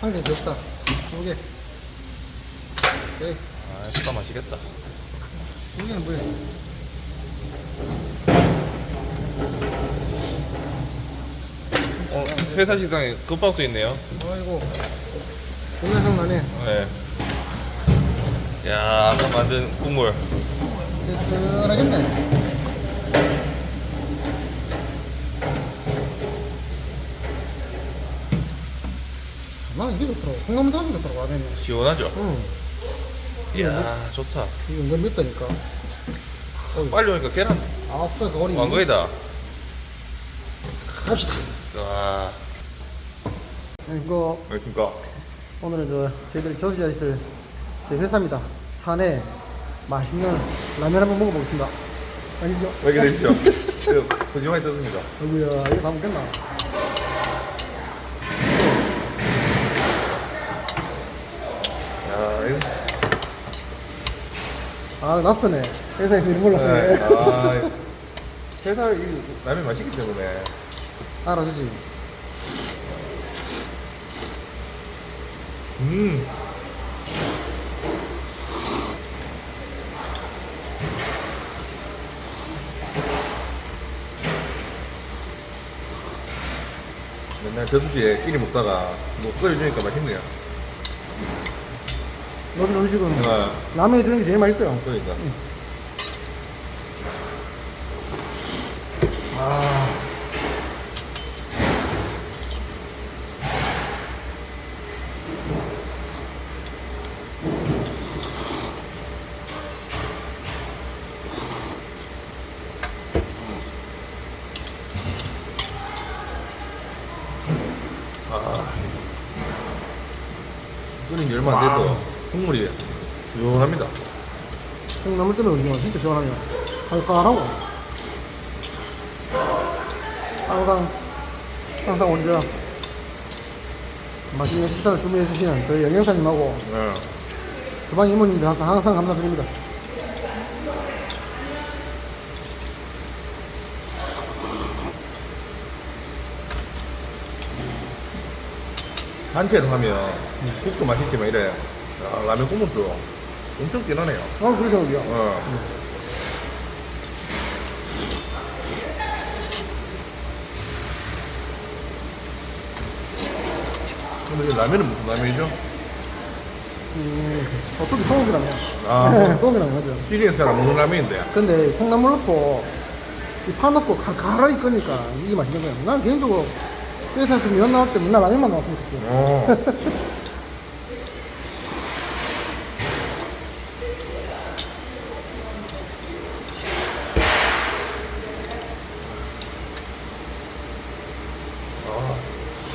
한개더 없다. 두 개. 오케이. 아, 진짜 맛있겠다. 두 개는 뭐야? 어, 회사 식당에 금방도 있네요. 아이고. 동영상 나네. 네. 야, 아까 만든 국물. 뜨끈하겠네. 이게 좋더라고. 콩나물도 하기 좋더라고, 라면이. 시원하죠? 응. 이야, 좋다. 이게 은근 맵다니까. 빨리 오니까 계란 아싸, 거리. 왕거이다. 갑시다. 와, 네, 이거 안녕하십니까. 오늘은 저 저희들이 겨울에 있을 제 회사입니다. 산에 맛있는 라면 한번 먹어보겠습니다. 아니죠? 여기 되십시오. 그, 거짓말이 떴습니다. 아이고야, 이거 다 먹겠나? 야, 이거. 아, 낯서네. 회사에서 이런 걸로 네. 네. 아, 회사 이 라면 맛있기 때문에. 알아주지. 음. 맨날 저수지에 끼리 먹다가 뭐 끓여주니까 맛있네요. 너희 음식은 아, 라면에 드는 게 제일 맛있어요. 그러니까. 아. 끓인 지 얼마 안 돼서 국물이 시원합니다. 콩나물 때문에 우리가 진짜 시원하네요. 칼칼하고. 항상, 항상 먼저 맛있는 식사를 준비해 주시는 저희 영양사님하고 네. 주방 이모님들 항상, 항상 감사드립니다. 단체로 하면 국도 맛있지만 이래 아, 라면 국물도 엄청 진하네요. 아, 그러죠, 우리요. 어. 근데 이 라면은 무슨 라면이죠? 음, 어떻게 소고기라면. 아. 소고기라면, 맞죠. 시리에서 잘 안 먹는 라면인데. 근데 콩나물 넣고 이파 넣고 칼칼하게 끄니까 이게 맛있는 거예요. 난 개인적으로 회사에서 면 나올 때 맨날 라면만 나왔으면 좋겠어요. 어.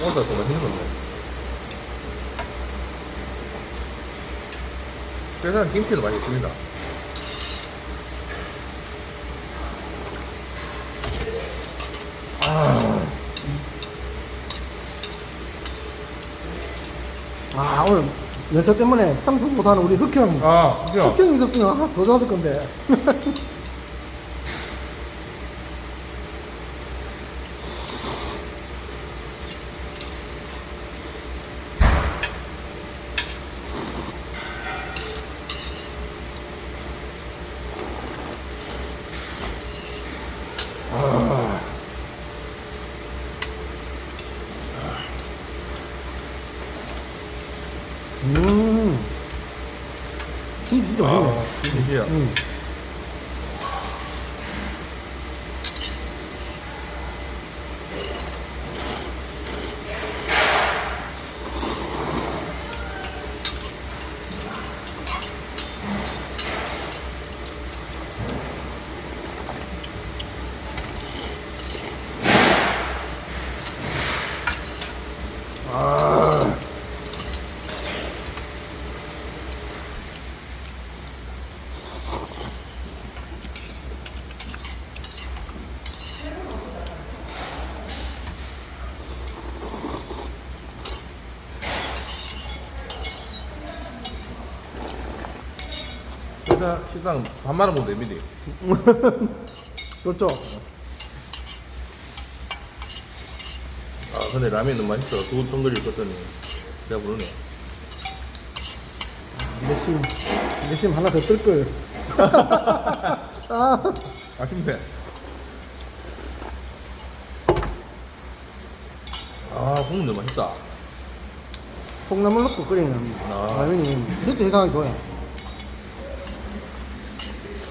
오늘따라 더 맛있는 건데. 회사는 김치도 많이 있습니다. 아 오늘 연차 때문에 삼성 못하는 우리 흑형 아, 그죠? 흑형이 있었으면 더 좋았을 건데 음 김치 진짜 아, 김치야. 음. 회사 식당 원 먹으면 됩니다. 좋죠? 아, 근데 라면이 너무 맛있어. 두근 덩그리 었더니 내가 부르네. 내심, 내심 하나 더 뜰걸. 아, 아쉽네. 아, 국물 너무 맛있다. 콩나물 넣고 끓이는 아. 라면이 진짜 세상에 좋아요.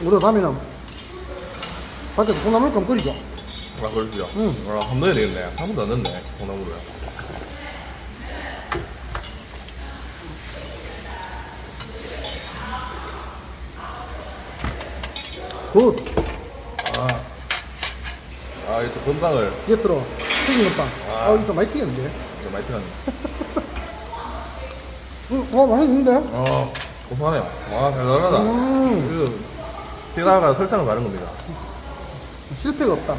우리가 가면은 밖에서 콩나물 껌 끓이죠. 아, 그러시죠? 응. 아, 한번 넣어야 되겠네. 한 번도 안 넣었네, 콩나물을. 굿. 아, 아, 이또 건빵을 디저트로 튀기는 빵. 아. 아, 이거 좀 많이 튀겼는데. 이제 많이 틀었네. 응, 어, 맛있는데? 어, 고소하네요. 와, 달달하다. 음, 그, 게다가 설탕을 바른 겁니다. 실패가 없다.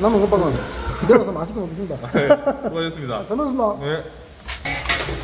남은 건빵은 기다려서 맛있게 먹겠습니다. 네, 수고하셨습니다. 잘 먹었습니다. 네.